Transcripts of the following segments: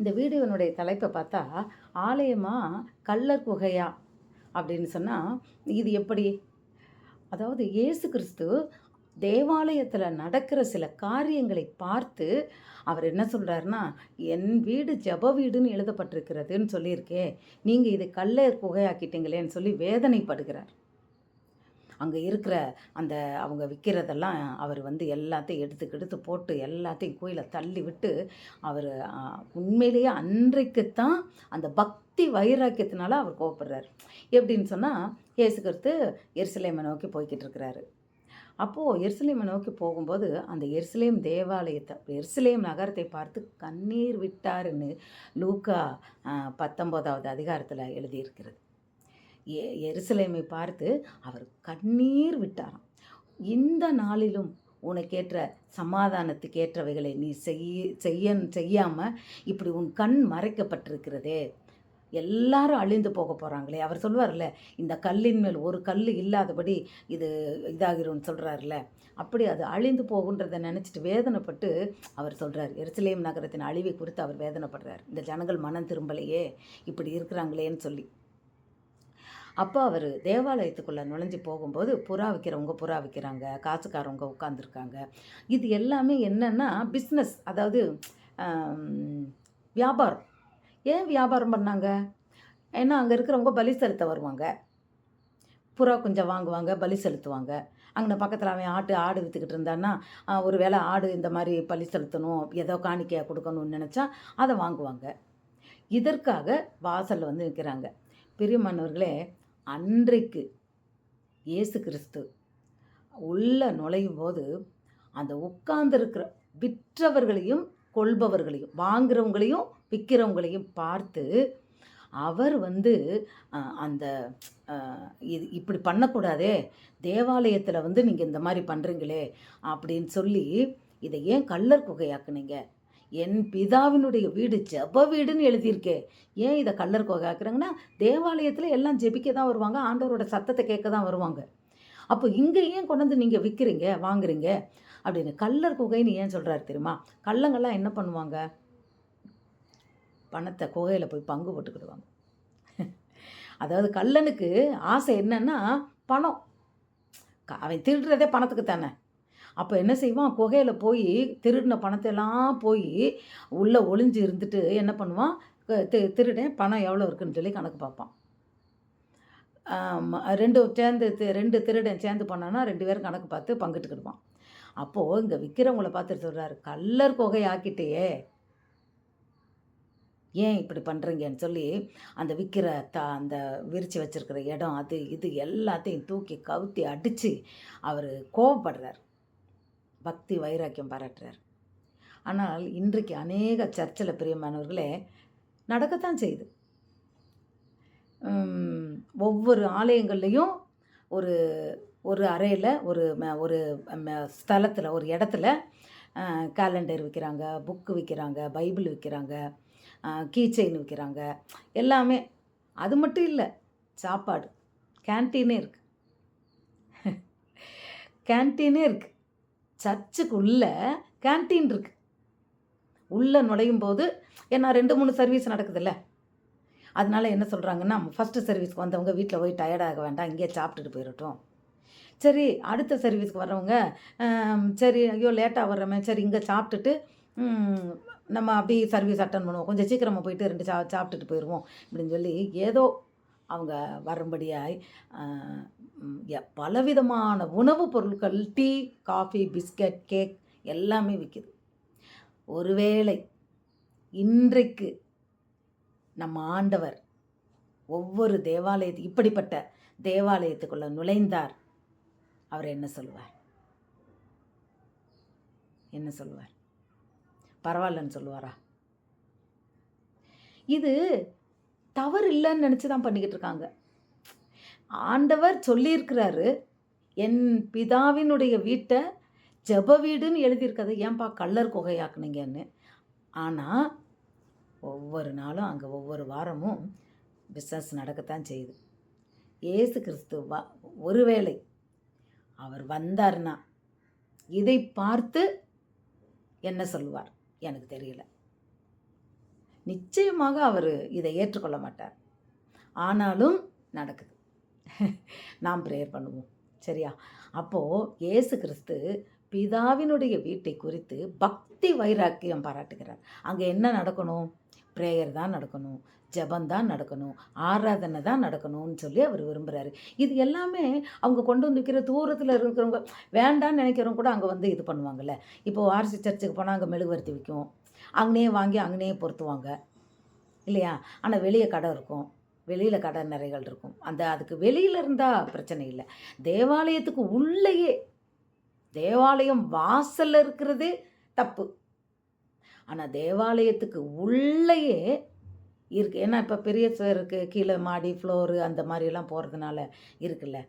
இந்த வீடியோனுடைய தலைப்பை பார்த்தா ஆலயமா கள்ளர் குகையா? அப்படின்னு சொன்னால் இது எப்படி? அதாவது இயேசு கிறிஸ்து தேவாலயத்தில் நடக்கிற சில காரியங்களை பார்த்து அவர் என்ன சொல்கிறாருன்னா என் வீடு ஜெப வீடுன்னு எழுதப்பட்டிருக்கிறதுன்னு சொல்லியிருக்கே. நீங்கள் இதை கள்ளர் குகையாக்கிட்டீங்களேன்னு சொல்லி வேதனைப்படுகிறார். அங்கே இருக்கிற அந்த அவங்க விற்கிறதெல்லாம் அவர் வந்து எல்லாத்தையும் எடுத்து எடுத்து போட்டு எல்லாத்தையும் கோயிலை தள்ளி விட்டு அவர் உண்மையிலேயே அன்றைக்குத்தான் அந்த பக்தி வைராக்கியத்தினால அவர் கோவப்படுறார். எப்படின்னு சொன்னால் இயேசு கிறிஸ்து எருசலேமை நோக்கி போய்கிட்டு இருக்கிறாரு. அப்போது எருசலேமை நோக்கி போகும்போது அந்த எருசலேம் தேவாலயத்தை எருசலேம் நகரத்தை பார்த்து கண்ணீர் விட்டாருன்னு லூக்கா பத்தொம்போதாவது அதிகாரத்தில் எழுதியிருக்கிறது. எ எருசலேமை பார்த்து அவர் கண்ணீர் விட்டாராம். இந்த நாளிலும் உனக்கேற்ற சமாதானத்துக்கு ஏற்றவைகளை நீ செய்ய செய்ய செய்யாமல் இப்படி உன் கண் மறைக்கப்பட்டிருக்கிறதே. எல்லாரும் அழிந்து போக போகிறாங்களே அவர் சொல்வார்ல இந்த கல்லின் மேல் ஒரு கல் இல்லாதபடி இது இதாகிரும்னு சொல்கிறார்ல அப்படி அது அழிந்து போகுன்றதை நினச்சிட்டு வேதனைப்பட்டு அவர் சொல்கிறார் எருசலேம் நகரத்தின் அழிவை குறித்து அவர் வேதனைப்படுறார். இந்த ஜனங்கள் மனம் திரும்பலையே இப்படி இருக்கிறாங்களேன்னு சொல்லி. அப்போ அவர் தேவாலயத்துக்குள்ளே நுழைஞ்சு போகும்போது புறா விற்கிறவங்க புறா விற்கிறாங்க காசுக்காரவங்க உட்காந்துருக்காங்க இது எல்லாமே என்னென்னா பிஸ்னஸ் அதாவது வியாபாரம். ஏன் வியாபாரம் பண்ணாங்க? ஏன்னா அங்கே இருக்கிறவங்க பலி செலுத்த வருவாங்க. புறா கொஞ்சம் வாங்குவாங்க பலி செலுத்துவாங்க. அங்கே பக்கத்தில் அவன் ஆட்டு ஆடு விற்றுக்கிட்டு இருந்தான்னா ஒரு வேளை ஆடு இந்த மாதிரி பலி செலுத்தணும் ஏதோ காணிக்கையாக கொடுக்கணும்னு நினச்சா அதை வாங்குவாங்க. இதற்காக வாசலில் வந்து நிற்கிறாங்க பிரியமானவர்களே அன்றைக்கு இயேசு கிறிஸ்து உள்ளே நுழையும் போது அந்த உட்கார்ந்துருக்கிற விற்றவர்களையும் கொள்பவர்களையும் வாங்குறவங்களையும் விற்கிறவங்களையும் பார்த்து அவர் வந்து அந்த இது இப்படி பண்ணக்கூடாதே தேவாலயத்தில் வந்து நீங்கள் இந்த மாதிரி பண்ணுறீங்களே அப்படின்னு சொல்லி இதை ஏன் கள்ளர் குகையாக்குனீங்க? என் பிதாவினுடைய வீடு ஜெப வீடுன்னு எழுதியிருக்கே. ஏன் இதை கல்லர் குகையாக்குறாங்கன்னா தேவாலயத்தில் எல்லாம் ஜெபிக்க தான் வருவாங்க ஆண்டவரோட சத்தத்தை கேட்க தான் வருவாங்க. அப்போ இங்கே ஏன் கொண்டு வந்து நீங்கள் விற்கிறீங்க வாங்குறீங்க? அப்படின்னு கல்லர் குகைன்னு ஏன் சொல்கிறாரு தெரியுமா? கள்ளங்கள்லாம் என்ன பண்ணுவாங்க? பணத்தை குகையில் போய் பங்கு போட்டுக்கிடுவாங்க. அதாவது கல்லனுக்கு ஆசை என்னன்னா பணம். க- அவன் திருடுறதே பணத்துக்கு தானே அப்போ என்ன செய்வான்? குகையில் போய் திருடின பணத்தை எல்லாம் போய் உள்ளே ஒளிஞ்சு இருந்துட்டு என்ன பண்ணுவான்? க- தி- திருடன் பணம் எவ்வளோ இருக்குன்னு சொல்லி கணக்கு பார்ப்பான். ரெண்டு சேர்ந்து ரெண்டு திருடன் சேர்ந்து பண்ணான்னா ரெண்டு பேரும் கணக்கு பார்த்து பங்கிட்டுக்கிடுவான். அப்போது இங்கே விற்கிறவங்கள பார்த்துட்டு சொல்கிறாரு கல்லர் குகை ஆக்கிட்டேயே. ஏன் இப்படி பண்ணுறீங்கன்னு சொல்லி அந்த விற்கிற த அந்த விரித்து வச்சுருக்கிற இடம் அது இது எல்லாத்தையும் தூக்கி கவுத்தி அடித்து அவர் கோவப்படுறார். பக்தி வைராக்கியம் பாராட்டுறார். ஆனால் இன்றைக்கு அநேக சர்ச்சில் பிரியமானவர்களே நடக்கத்தான் செய்யுது. ஒவ்வொரு ஆலயங்கள்லேயும் ஒரு ஒரு அறையில் ஒரு ம- ஒரு ஸ்தலத்தில் ஒரு இடத்துல கேலண்டர் விற்கிறாங்க புக்கு விற்கிறாங்க பைபிள் விற்கிறாங்க கீ செயின் விற்கிறாங்க எல்லாமே அது மட்டும் இல்லை சாப்பாடு. கேன்டீனே இருக்குது கேன்டீனே இருக்குது சர்ச்சுக்குள்ள கேன்டீன் இருக்கு. உள்ளே நுழையும் போது ஏன்னா ரெண்டு மூணு சர்வீஸ் நடக்குதுல்ல. அதனால என்ன சொல்கிறாங்கன்னா ஃபஸ்ட்டு சர்வீஸ்க்கு வந்தவங்க வீட்டில் போய் டயர்டாக வேண்டாம் இங்கேயே சாப்பிட்டுட்டு போயிடட்டும் சரி அடுத்த சர்வீஸ்க்கு வர்றவங்க சரி ஐயோ லேட்டாக வர்றோமே சரி இங்கே சாப்பிட்டுட்டு நம்ம அப்படியே சர்வீஸ் அட்டன் பண்ணுவோம். கொஞ்சம் சீக்கிரமாக போயிட்டு ரெண்டு சா சாப்பிட்டுட்டு போயிடுவோம் அப்படின்னு சொல்லி ஏதோ அவங்க வரும்படியாய் பலவிதமான உணவுப் பொருட்கள் டீ காஃபி பிஸ்கட் கேக் எல்லாமே விற்கிது ஒருவேளை இன்றைக்கு நம்ம ஆண்டவர் ஒவ்வொரு தேவாலயத்து இப்படிப்பட்ட தேவாலயத்துக்குள்ளே நுழைந்தார் அவர் என்ன சொல்லுவார்? என்ன சொல்லுவார்? பரவாயில்லன்னு சொல்லுவாரா? இது தவறு இல்லைன்னு நினச்சி தான் பண்ணிக்கிட்டு இருக்காங்க. ஆண்டவர் சொல்லியிருக்கிறாரு என் பிதாவினுடைய வீட்டை ஜெப வீடுன்னு எழுதியிருக்கதை ஏன்பா கல்லர் குகையாக்குனீங்கன்னு? ஆனால் ஒவ்வொரு நாளும் அங்கே ஒவ்வொரு வாரமும் பிஸ்னஸ் நடக்கத்தான் செய்யுது. ஏசு கிறிஸ்து வா ஒருவேளை அவர் வந்தார்னா இதை பார்த்து என்ன சொல்லுவார்? எனக்கு தெரியல. நிச்சயமாக அவர் இதை ஏற்றுக்கொள்ள மாட்டார். ஆனாலும் நடக்குது. நாம் ப்ரேயர் பண்ணுவோம். சரியா? அப்போது இயேசு கிறிஸ்து பிதாவினுடைய வீட்டை குறித்து பக்தி வைராக்கியம் பாராட்டுகிறார். அங்கே என்ன நடக்கணும்? ப்ரேயர் தான் நடக்கணும். ஜெபம் தான் நடக்கணும். ஆராதனை தான் நடக்கணும்னு சொல்லி அவர் விரும்புகிறாரு இது எல்லாமே அவங்க கொண்டு வந்து வைக்கிற தூரத்தில் இருக்கிறவங்க வேண்டான்னு நினைக்கிறவங்க கூட அங்கே வந்து இது பண்ணுவாங்கல்ல. இப்போ ஆர்சி சர்ச்சுக்கு போனால் அங்கே மெழுகுவர்த்தி விற்கும் அங்கேயே வாங்கி அங்கேயே பொருத்துவாங்க. இல்லையா? ஆனால் வெளியே கடை இருக்கும். வெளியில் கடன் நிறைகள் இருக்கும். அந்த அதுக்கு வெளியில் இருந்தால் பிரச்சனை இல்லை. தேவாலயத்துக்கு உள்ளேயே தேவாலயம் வாசலில் இருக்கிறதே தப்பு. ஆனால் தேவாலயத்துக்கு உள்ளேயே இருக்கு. ஏன்னா இப்போ பெரிய இருக்குது கீழே மாடி ஃப்ளோரு அந்த மாதிரிலாம் போகிறதுனால இருக்குல்ல.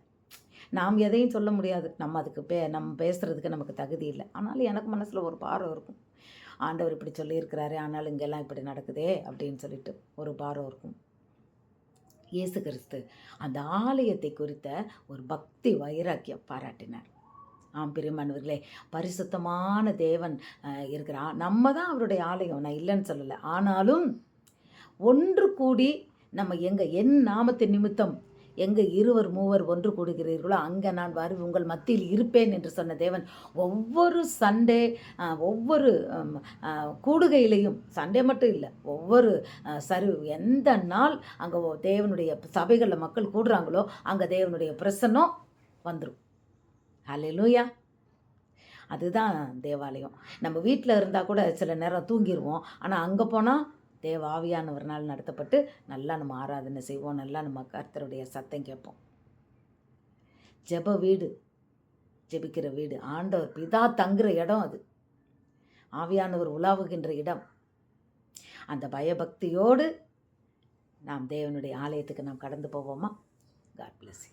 நாம் எதையும் சொல்ல முடியாது. நம்ம அதுக்கு பே நம்ம பேசுகிறதுக்கு நமக்கு தகுதி இல்லை. ஆனாலும் எனக்கு மனசில் ஒரு பாரம் இருக்கும். ஆண்டவர் இப்படி சொல்லியிருக்கிறாரு ஆனாலும் இங்கெல்லாம் இப்படி நடக்குதே அப்படின்னு சொல்லிட்டு ஒரு பாரம் இருக்கும். இயேசு கிறிஸ்து அந்த ஆலயத்தை குறித்த ஒரு பக்தி வைராக்கியம் பாராட்டினார். ஆம் பிரியமானவர்களே பரிசுத்தமான தேவன் அஹ், நம்ம தான் அவருடைய ஆலயம். நான் இல்லைன்னு சொல்லலை. ஆனாலும் ஒன்று கூடி நம்ம எங்கே என் நாமத்தின் நிமித்தம் எங்கே இருவர் மூவர் ஒன்று கூடுகிறீர்களோ அங்கே நான் வரு உங்கள் மத்தியில் இருப்பேன் என்று சொன்ன தேவன் ஒவ்வொரு சண்டே ஒவ்வொரு கூடுகையிலையும் சண்டே மட்டும் இல்லை ஒவ்வொரு சரி எந்த நாள் அங்கே தேவனுடைய சபைகளில் மக்கள் கூடுறாங்களோ அங்கே தேவனுடைய பிரசன்னம் வந்துடும் ஹalleluya. அதுதான் தேவாலயம். நம்ம வீட்டில் இருந்தால் கூட சில நேரம் தூங்கிடுவோம் ஆனால் அங்கே போனால் தேவ நாள் நடத்தப்பட்டு நல்லா நம்ம ஆராதனை செய்வோம். நல்லா நம்ம கர்த்தருடைய சத்தம் கேட்போம். ஜெப வீடு ஜெபிக்கிற வீடு. ஆண்டவர் பிதா தங்குற இடம் அது. ஆவியானவர் உலாவுகின்ற இடம். அந்த பயபக்தியோடு நாம் தேவனுடைய ஆலயத்துக்கு நாம் கடந்து போவோமா? God plus